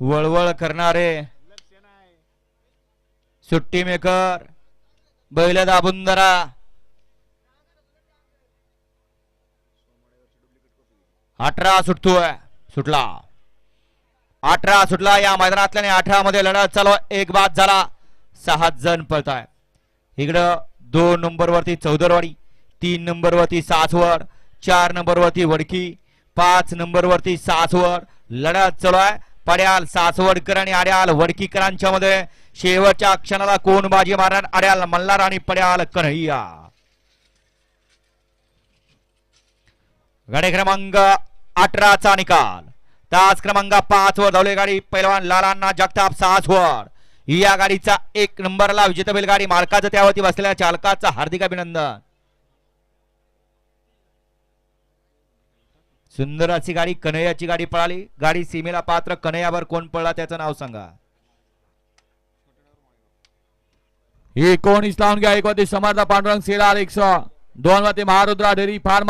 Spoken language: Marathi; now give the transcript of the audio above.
वळवळ करणारे. सुट्टी मेकर बैल दाबून धरा. अठरा सुटतोय सुटला. अठरा सुटला या मैदानातल्याने अठरा मध्ये लढत चालू आहे. एक बाद झाला. सहा जण पळताय. इकडं दोन नंबरवरती चौदरवाडी तीन नंबरवरती सासवड चार नंबरवरती वडकी पाच नंबरवरती सासवड. लढत चालू आहे. पड्याल सासवडकर आणि आड्याल वडकीकरांच्या मध्ये शेवटच्या क्षणाला कोण बाजी मारणार आड्याल मल्हार आणि पड्याल कन्हैया. गाडी क्रमांक अठराचा निकाल. तास क्रमांक पाच वर धावले गाडी पैलवान लालांना जगताप सासवड. या गाडीचा एक नंबरला विजेता बैलगाडी मालकाचं त्यावरती बसलेल्या चालकाचं हार्दिक अभिनंदन. सुंदर अशी गाडी कन्हैयाची गाडी पळाली. गाडी सीमेला पात्र कन्हैयावर कोण पळला त्याचं नाव सांगा. एकोणीस लावून घ्या एक वरती समर्थ पांडुरंग सेडाल एकशे दोन वरती महारुद्रा ढेरी फार्मर.